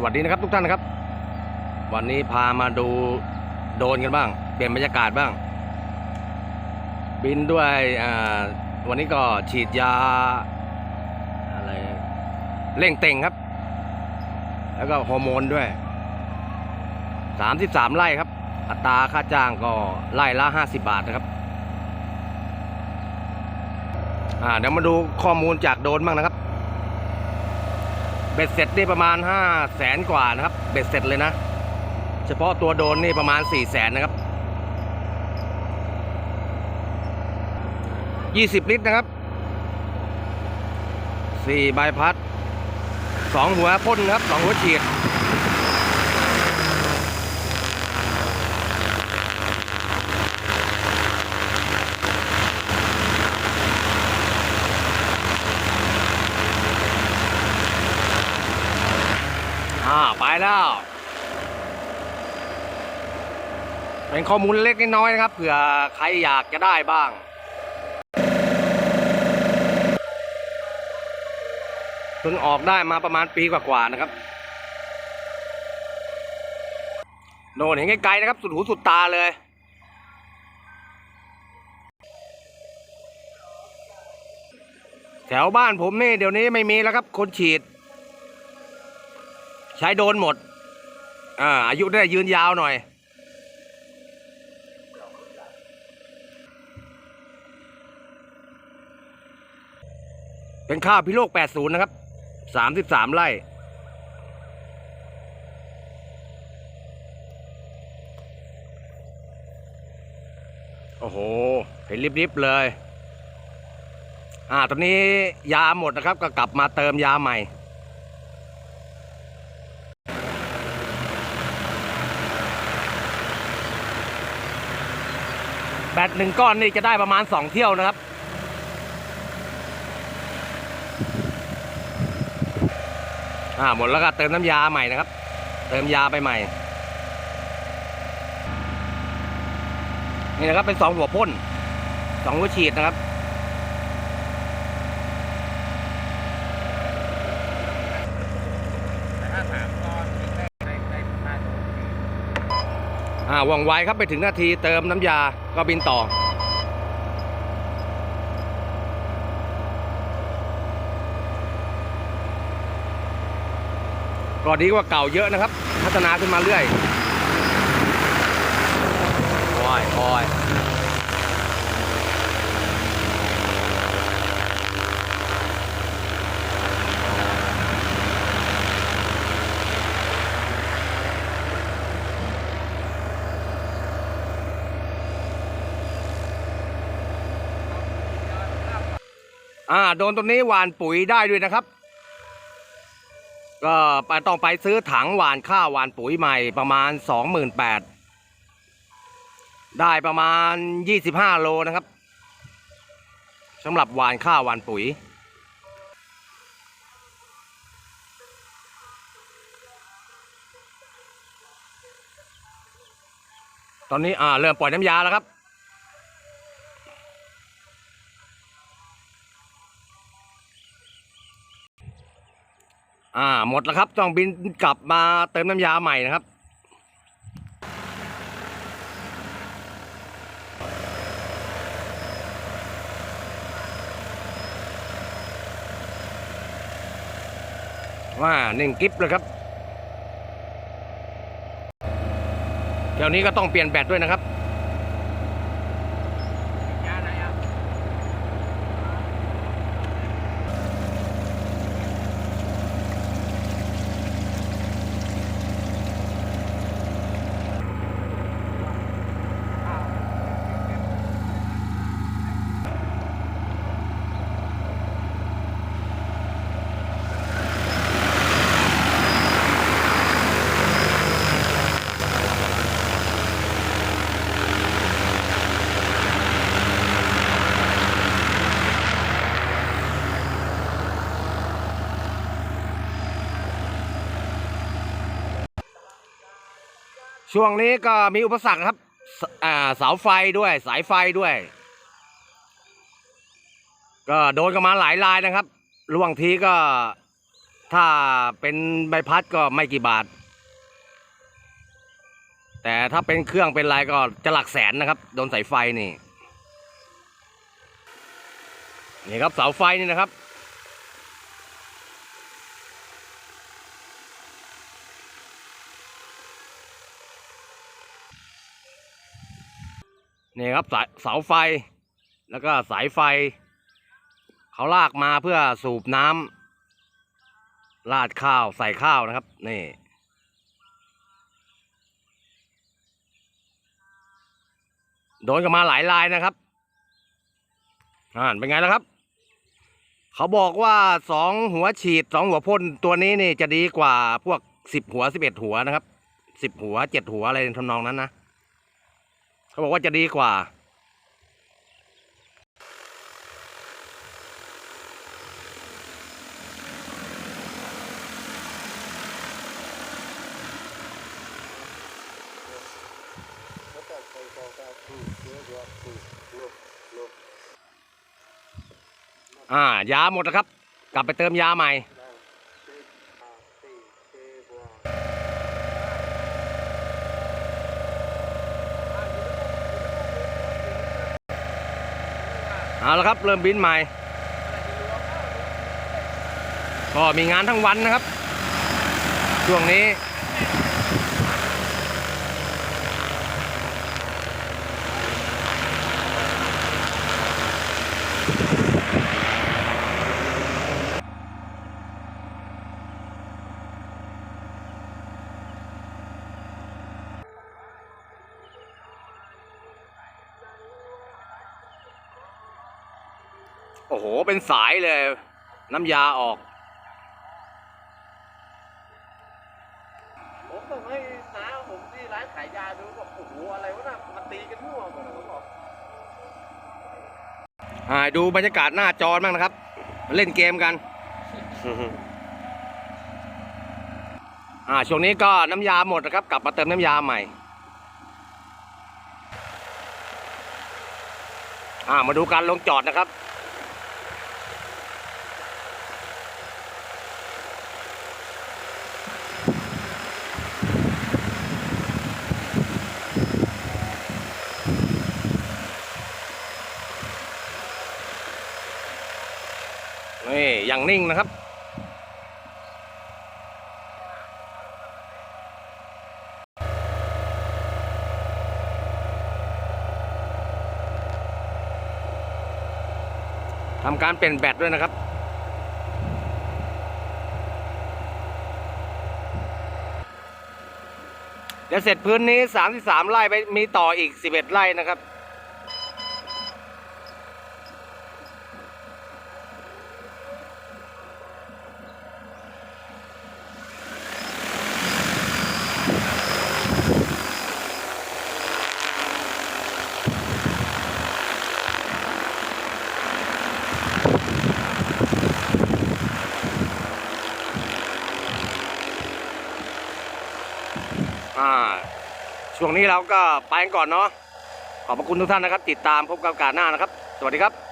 สวัสดีนะครับทุกท่านนะครับ วันนี้พามาดูโดนกันบ้าง เปลี่ยนบรรยากาศบ้าง บินด้วยวันนี้ก็ฉีดยาอะไรเร่งเต่งครับ แล้วก็ฮอร์โมนด้วย 33 ไร่ครับ อัตราค่าจ้างก็ไร่ละ 50 บาทนะครับอ่าเดี๋ยวมาดูข้อมูลจากโดนบ้างนะครับ เบ็ดเสร็จนี่ประมาณห้าแสนกว่านะครับ เบ็ดเสร็จเลยนะ เฉพาะตัวโดนนี่ประมาณสี่แสนนะครับยี่สิบลิตรนะครับสี่ใบพัดสองหัวพ่นครับสองหัวฉีด แล้วเป็นข้อมูลเล็กน้อยนะครับเผื่อใครอยากจะได้บ้างเพิ่งออกได้มาประมาณปีกว่าๆนะครับโน่นเห็นไกลๆนะครับ สุดหูสุดตาเลย แถวบ้านผมนี่เดี๋ยวนี้ไม่มีแล้วครับ คนฉีด ใช้โดนหมด อ่า อายุได้ยืนยาวหน่อย เป็นข้าวพิโลก 80 นะครับ 33 ไร่โอ้โห เห็นริบๆเลย อ่า ตอนนี้ยาหมดนะครับ ก็กลับมาเติมยาใหม่ แบตหนึ่งก้อนนี่จะได้ประมาณสองเที่ยวนะครับอ่าหมดแล้วก็เติมน้ำยาใหม่นะครับ เติมยาไปใหม่ นี่นะครับเป็นสองหัวพ่นสองหัวฉีดนะครับ แต่ถ้าถามตอนที่ได้ได้ได้มาดูที่ อ่า ว่องไวครับไปถึงนาทีเติมน้ำยาก็บินต่อ ก็ดีกว่าเก่าเยอะนะครับ พัฒนาขึ้นมาเรื่อยคอยคอย อ่าโดนตัวนี้หวานปุ๋ยได้ด้วยนะครับ ก็ไปต้องไปซื้อถังหวานข้าวหวานปุ๋ยใหม่ประมาณสองหมื่นแปดได้ประมาณยี่สิบห้าโลนะครับสำหรับหวานข้าวหวานปุ๋ยตอนนี้อ่าเริ่มปล่อยน้ำยาแล้วครับ หมดแล้วครับ ต้องบินกลับมาเติมน้ำยาใหม่นะครับ ว่าหนึ่งกิฟเลยครับเดี๋ยวนี้ก็ต้องเปลี่ยนแบตด้วยนะครับ ช่วงนี้ก็มีอุปสรรคครับเสาไฟด้วยสายไฟด้วย ก็โดนกันมาหลายรายนะครับระหว่างทีก็ถ้าเป็นใบพัดก็ไม่กี่บาท แต่ถ้าเป็นเครื่องเป็นอะไรก็จะหลักแสนนะครับโดนสายไฟนี่นี่ครับเสาไฟนี่นะครับ นี่ครับสายเสาไฟ แล้วก็สายไฟ เขาลากมาเพื่อสูบน้ำราดข้าวใส่ข้าวนะครับ นี่โดนกันมาหลายลายนะครับอ่านเป็นไงแล้วครับ เขาบอกว่าสองหัวฉีดสองหัวพ่นตัวนี้นี่จะดีกว่าพวกสิบหัวสิบเอ็ดหัวนะครับสิบหัวเจ็ดหัวอะไรทำนองนั้นนะ เขาบอกว่าจะดีกว่า อ่ายาหมดแล้วครับ กลับไปเติมยาใหม่ เอาละครับเริ่มบินใหม่ ก็มีงานทั้งวันนะครับ ช่วงนี้ โอ้โห เป็นสายเลย น้ำยาออก ผมส่งให้น้าผมที่ร้านขายยาดูบอกโอ้โหอะไรวะน่ะมันตีกันมั่วหมดเลยผมบอกอ่าดูบรรยากาศหน้าจอบ้างนะครับ เล่นเกมกัน อ่าช่วงนี้ก็น้ำยาหมดนะครับ กลับมาเติมน้ำยาใหม่ อ่ามาดูการลงจอดนะครับ นี่ อย่างนิ่งนะครับ ทำการเปลี่ยนแบตด้วยนะครับเดี๋ยวเสร็จพื้นนี้ 33 ไร่ไปมีต่ออีก 11 ไร่นะครับ อ่า ช่วงนี้เราก็ไปกันก่อนเนาะขอบพระคุณทุกท่านนะครับ ติดตามพบกับโอกาสหน้านะครับ สวัสดีครับ